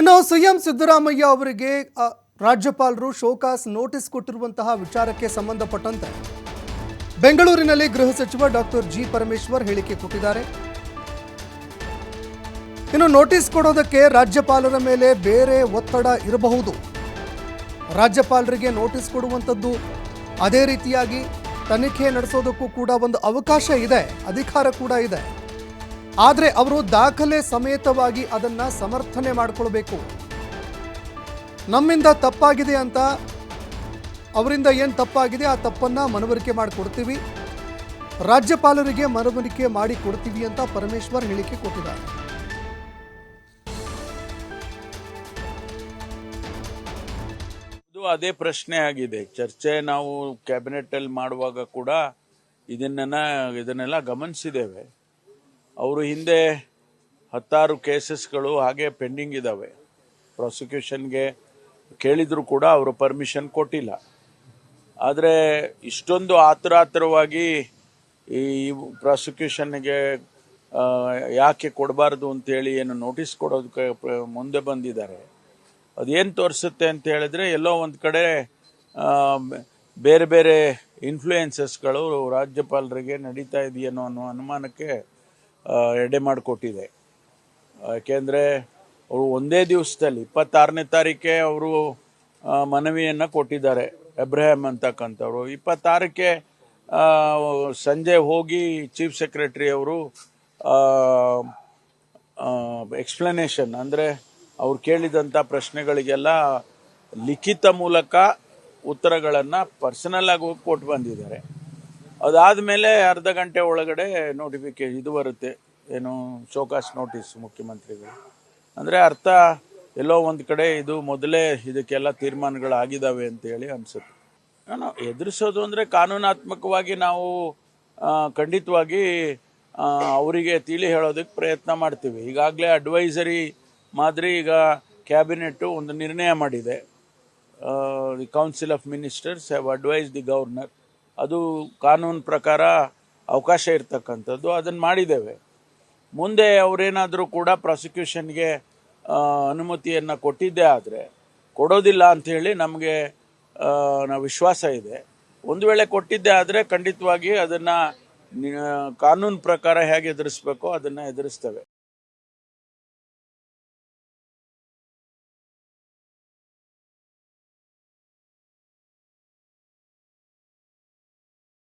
ಇನ್ನು ಸಿಎಂ ಸಿದ್ದರಾಮಯ್ಯ ಅವರಿಗೆ ರಾಜ್ಯಪಾಲರು ಶೋಕಾಸ್ ನೋಟಿಸ್ ಕೊಟ್ಟಿರುವಂತಹ ವಿಚಾರಕ್ಕೆ ಸಂಬಂಧಪಟ್ಟಂತೆ ಬೆಂಗಳೂರಿನಲ್ಲಿ ಗೃಹ ಸಚಿವ ಡಾಕ್ಟರ್ ಜಿ ಪರಮೇಶ್ವರ್ ಹೇಳಿಕೆ ಕೊಟ್ಟಿದ್ದಾರೆ. ಇನ್ನು ನೋಟಿಸ್ ಕೊಡೋದಕ್ಕೆ ರಾಜ್ಯಪಾಲರ ಮೇಲೆ ಬೇರೆ ಒತ್ತಡ ಇರಬಹುದು. ರಾಜ್ಯಪಾಲರಿಗೆ ನೋಟಿಸ್ ಕೊಡುವಂಥದ್ದು ಅದೇ ರೀತಿಯಾಗಿ ತನಿಖೆ ನಡೆಸೋದಕ್ಕೂ ಕೂಡ ಒಂದು ಅವಕಾಶ ಇದೆ, ಅಧಿಕಾರ ಕೂಡ ಇದೆ. ಆದರೆ ಅವರು ದಾಖಲೆ ಸಮೇತವಾಗಿ ಅದನ್ನ ಸಮರ್ಥನೆ ಮಾಡಿಕೊಳ್ಬೇಕು. ನಮ್ಮಿಂದ ತಪ್ಪಾಗಿದೆ ಅಂತ, ಅವರಿಂದ ಏನು ತಪ್ಪಾಗಿದೆ ಆ ತಪ್ಪನ್ನು ಮನವರಿಕೆ ಮಾಡಿಕೊಡ್ತೀವಿ. ರಾಜ್ಯಪಾಲರಿಗೆ ಮನವರಿಕೆ ಮಾಡಿ ಕೊಡ್ತೀವಿ ಅಂತ ಪರಮೇಶ್ವರ್ ಹೇಳಿಕೆ ಕೊಟ್ಟಿದ್ದಾರೆ. ಅದೇ ಪ್ರಶ್ನೆ ಆಗಿದೆ. ಚರ್ಚೆ ನಾವು ಕ್ಯಾಬಿನೆಟ್ ಅಲ್ಲಿ ಮಾಡುವಾಗ ಕೂಡ ಇದನ್ನೆಲ್ಲ ಇದನ್ನೆಲ್ಲ ಗಮನಿಸಿದ್ದೇವೆ. ಅವರು ಹಿಂದೆ ಹತ್ತಾರು ಕೇಸಸ್ಗಳು ಹಾಗೆ ಪೆಂಡಿಂಗ್ ಇದ್ದಾವೆ ಪ್ರಾಸಿಕ್ಯೂಷನ್ಗೆ ಕೇಳಿದ್ರು ಕೂಡ ಅವರು ಪರ್ಮಿಷನ್ ಕೊಟ್ಟಿಲ್ಲ. ಆದರೆ ಇಷ್ಟೊಂದು ಆತುರಾತುರವಾಗಿ ಈ ಪ್ರಾಸಿಕ್ಯೂಷನ್ಗೆ ಯಾಕೆ ಕೊಡಬಾರ್ದು ಅಂತೇಳಿ ಏನು ನೋಟಿಸ್ ಕೊಡೋದಕ್ಕೆ ಮುಂದೆ ಬಂದಿದ್ದಾರೆ. ಅದೇನು ತೋರಿಸುತ್ತೆ ಅಂತ ಹೇಳಿದ್ರೆ ಎಲ್ಲೋ ಒಂದು ಕಡೆ ಬೇರೆ ಬೇರೆ ಇನ್ಫ್ಲೂಯೆನ್ಸಸ್ಗಳು ರಾಜ್ಯಪಾಲರಿಗೆ ನಡೀತಾ ಇದೆಯೇನೋ ಅನ್ನೋ ಅನುಮಾನಕ್ಕೆ ಎಡೆ ಮಾಡಿಕೊಟ್ಟಿದೆ. ಯಾಕೆಂದರೆ ಅವರು ಒಂದೇ ದಿವಸದಲ್ಲಿ, ಇಪ್ಪತ್ತಾರನೇ ತಾರೀಕೆ ಅವರು ಮನವಿಯನ್ನು ಕೊಟ್ಟಿದ್ದಾರೆ ಅಬ್ರಹಾಮ್ ಅಂತಕ್ಕಂಥವ್ರು. ಇಪ್ಪತ್ತಾರಕ್ಕೆ ಸಂಜೆ ಹೋಗಿ ಚೀಫ್ ಸೆಕ್ರೆಟರಿ ಅವರು ಎಕ್ಸ್ಪ್ಲನೇಷನ್ ಅಂದರೆ ಅವ್ರು ಕೇಳಿದಂಥ ಪ್ರಶ್ನೆಗಳಿಗೆಲ್ಲ ಲಿಖಿತ ಮೂಲಕ ಉತ್ತರಗಳನ್ನು ಪರ್ಸನಲ್ ಆಗಿ ಹೋಗಿ ಕೊಟ್ಟು ಬಂದಿದ್ದಾರೆ. ಅದಾದಮೇಲೆ ಅರ್ಧ ಗಂಟೆ ಒಳಗಡೆ ನೋಟಿಫಿಕೇಶನ್ ಇದು ಬರುತ್ತೆ. ಏನು ಶೋಕಾಸ್ ನೋಟಿಸ್ ಮುಖ್ಯಮಂತ್ರಿಗಳು. ಅಂದರೆ ಅರ್ಥ ಎಲ್ಲೋ ಒಂದು ಕಡೆ ಇದು ಮೊದಲೇ ಇದಕ್ಕೆಲ್ಲ ತೀರ್ಮಾನಗಳು ತೀರ್ಮಾನಗಳಾಗಿದ್ದಾವೆ ಅಂತೇಳಿ ಅನಿಸುತ್ತೆ. ನಾನು ಎದುರಿಸೋದು ಅಂದರೆ ಕಾನೂನಾತ್ಮಕವಾಗಿ ನಾವು ಖಂಡಿತವಾಗಿ ಅವರಿಗೆ ತಿಳಿ ಹೇಳೋದಕ್ಕೆ ಪ್ರಯತ್ನ ಮಾಡ್ತೀವಿ. ಈಗಾಗಲೇ ಅಡ್ವೈಸರಿ ಮಾದರಿ ಈಗ ಕ್ಯಾಬಿನೆಟ್ಟು ಒಂದು ನಿರ್ಣಯ ಮಾಡಿದೆ. The council of ministers have advise the governor ಅದು ಕಾನೂನು ಪ್ರಕಾರ ಅವಕಾಶ ಇರ್ತಕ್ಕಂಥದ್ದು, ಅದನ್ನು ಮಾಡಿದ್ದೇವೆ. ಮುಂದೆ ಅವರೇನಾದರೂ ಕೂಡ ಪ್ರಾಸಿಕ್ಯೂಷನ್ಗೆ ಅನುಮತಿಯನ್ನು ಕೊಟ್ಟಿದ್ದೇ ಆದರೆ ಕೊಡೋದಿಲ್ಲ ಅಂಥೇಳಿ ನಮಗೆ ನಾವು ವಿಶ್ವಾಸ ಇದೆ. ಒಂದು ವೇಳೆ ಕೊಟ್ಟಿದ್ದೇ ಆದರೆ ಖಂಡಿತವಾಗಿ ಅದನ್ನು ಕಾನೂನು ಪ್ರಕಾರ ಹೇಗೆ ಎದುರಿಸ್ಬೇಕೋ ಅದನ್ನು ಎದುರಿಸ್ತೇವೆ.